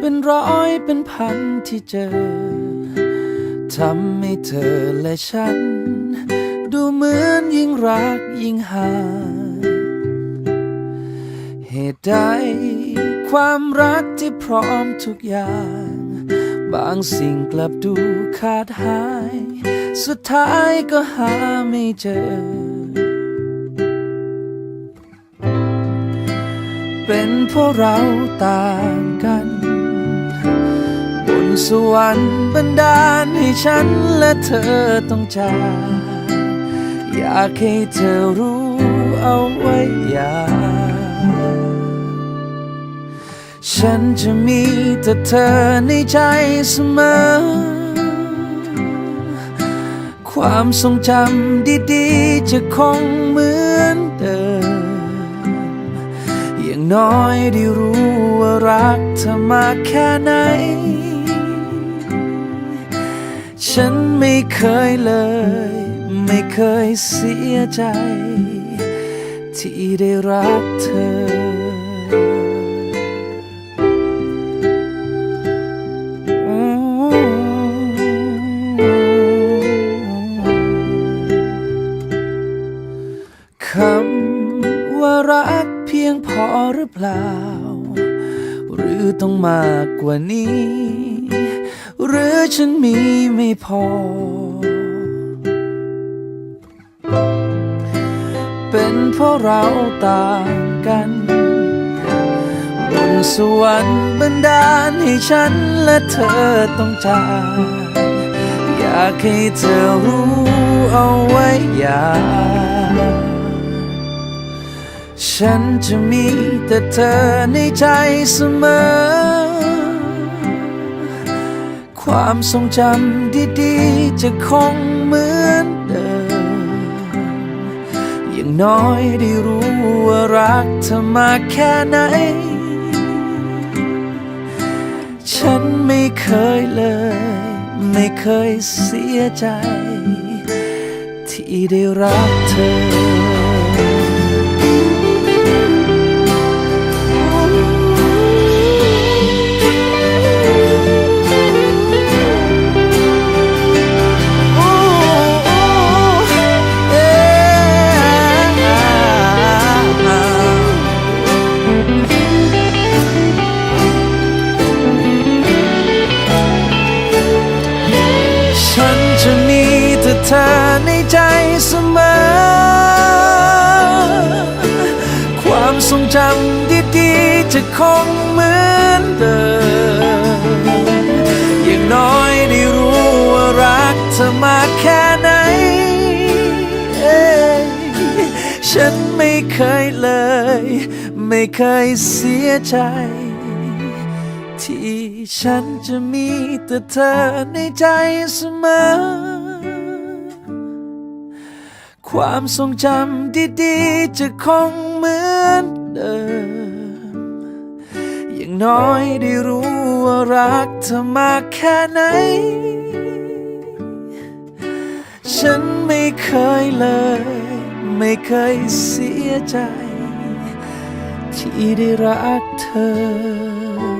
เป็นร้อยเป็นพันที่เจอ ทำให้เธอและฉัน ดูเหมือนยิ่งรักยิ่งห่างเหตุใดความรักที่พร้อมทุกอย่าง บางสิ่งกลับดูขาดหาย สุดท้ายก็หาไม่เจอ เป็นเพราะเราต่างกัน สวรรค์บันดาลให้ฉันและเธอต้องจากอยากให้เธอรู้เอาไว้อย่าฉันจะมีแต่เธอในใจเสมอ ความทรงจำดีๆ จะคงเหมือนเดิม อย่างน้อยได้รู้ว่ารักเธอมาแค่ไหน ฉันไม่เคยเลย ไม่เคยเสียใจ ที่ได้รักเธอคำว่ารักเพียงพอหรือเปล่า หรือต้องมากกว่านี้ หรือฉันมีไม่พอ เป็นเพราะเราต่างกัน บนสวรรค์บันดาลให้ฉันและเธอต้องจากอยากให้เธอรู้เอาไว้อย่าฉันจะมีแต่เธอในใจเสมอ ความทรงจำดีๆ จะคงเหมือนเดิม อย่างน้อยได้รู้ว่ารักเธอมาแค่ไหน ฉันไม่เคยเลย ไม่เคยเสียใจ ที่ได้รักเธอ ธอในใจเสมอ ความทรงจำดีๆจะคงเหมือนเดิม อย่างน้อยได้รู้ว่ารักเธอมากแค่ไหนเอ้ยฉันไม่เคยเลย ไม่เคยเสียใจที่ฉันจะมีแต่เธอในใจเสมอ ความทรงจำดีๆ จะคงเหมือนเดิม อย่างน้อยได้รู้ว่ารักเธอมากแค่ไหน ฉันไม่เคยเลย ไม่เคยเสียใจ ที่ได้รักเธอ